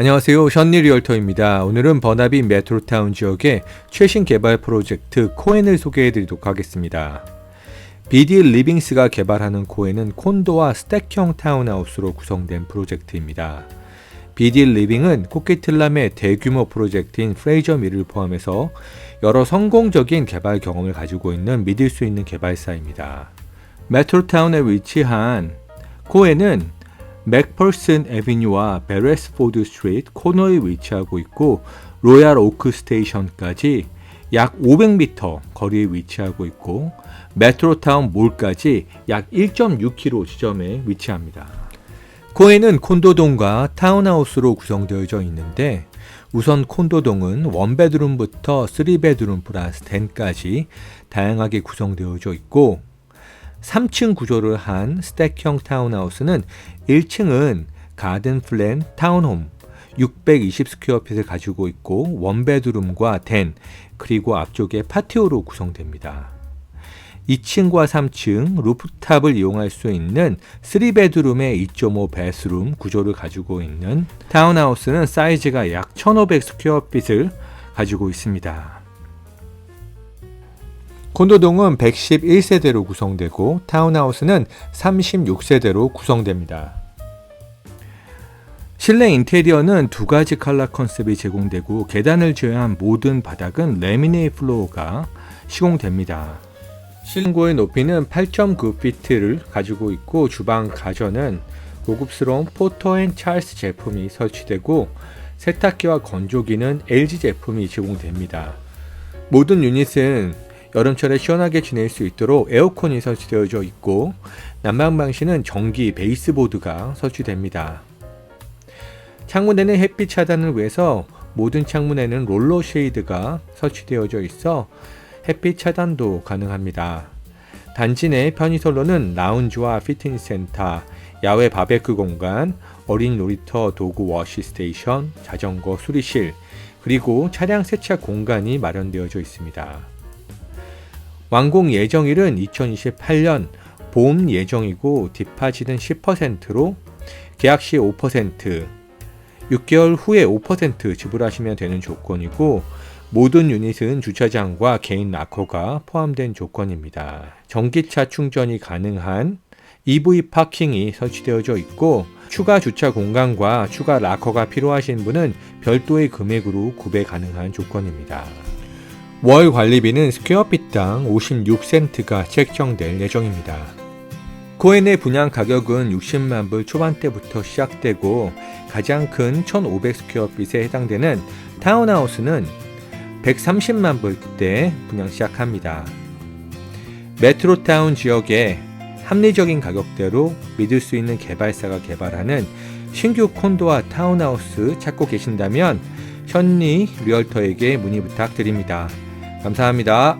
안녕하세요. 션니 리얼터입니다. 오늘은 버나비 메트로타운 지역의 최신 개발 프로젝트 코엔을 소개해 드리도록 하겠습니다. BD 리빙스가 개발하는 코엔은 콘도와 스택형 타운하우스로 구성된 프로젝트입니다. BD 리빙은 코키틀람의 대규모 프로젝트인 프레이저 밀을 포함해서 여러 성공적인 개발 경험을 가지고 있는 믿을 수 있는 개발사입니다. 메트로타운에 위치한 코엔은 맥펄슨 에비뉴와 베레스포드 스트리트 코너에 위치하고 있고 로얄 오크 스테이션까지 약 500m 거리에 위치하고 있고 메트로타운 몰까지 약 1.6km 지점에 위치합니다. 코엔은 콘도동과 타운하우스로 구성되어져 있는데 우선 콘도동은 원베드룸부터 3베드룸 플러스 10까지 다양하게 구성되어져 있고 3층 구조를 한 스택형 타운하우스는 1층은 가든 플랜 타운홈 620 스퀘어핏을 가지고 있고 원베드룸과 덴 그리고 앞쪽에 파티오로 구성됩니다. 2층과 3층 루프탑을 이용할 수 있는 3베드룸의 2.5 베스룸 구조를 가지고 있는 타운하우스는 사이즈가 약 1500 스퀘어핏을 가지고 있습니다. 콘도동은 111세대로 구성되고 타운하우스는 36세대로 구성됩니다. 실내 인테리어는 두 가지 컬러 컨셉이 제공되고 계단을 제외한 모든 바닥은 레미네이 플로어가 시공됩니다. 실고의 높이는 8.9피트를 가지고 있고 주방 가전은 고급스러운 포터 앤 찰스 제품이 설치되고 세탁기와 건조기는 LG 제품이 제공됩니다. 모든 유닛은 여름철에 시원하게 지낼 수 있도록 에어컨이 설치되어져 있고 난방 방식은 전기 베이스보드가 설치됩니다. 창문에는 햇빛 차단을 위해서 모든 창문에는 롤러 쉐이드가 설치되어져 있어 햇빛 차단도 가능합니다. 단지 내 편의선로는 라운지와 피트니스 센터, 야외 바베큐 공간, 어린 놀이터 도구 워시 스테이션, 자전거 수리실, 그리고 차량 세차 공간이 마련되어져 있습니다. 완공 예정일은 2028년 봄 예정이고 디파짓은 10%로 계약 시 5%, 6개월 후에 5% 지불하시면 되는 조건이고 모든 유닛은 주차장과 개인 락커가 포함된 조건입니다. 전기차 충전이 가능한 EV 파킹이 설치되어져 있고 추가 주차 공간과 추가 락커가 필요하신 분은 별도의 금액으로 구매 가능한 조건입니다. 월 관리비는 스퀘어핏당 56센트가 책정될 예정입니다. 코엔의 분양 가격은 60만 불 초반대부터 시작되고 가장 큰 1500스퀘어핏에 해당되는 타운하우스는 130만 불대 분양 시작합니다. 메트로타운 지역에 합리적인 가격대로 믿을 수 있는 개발사가 개발하는 신규 콘도와 타운하우스 찾고 계신다면 현리 리얼터에게 문의 부탁드립니다. 감사합니다.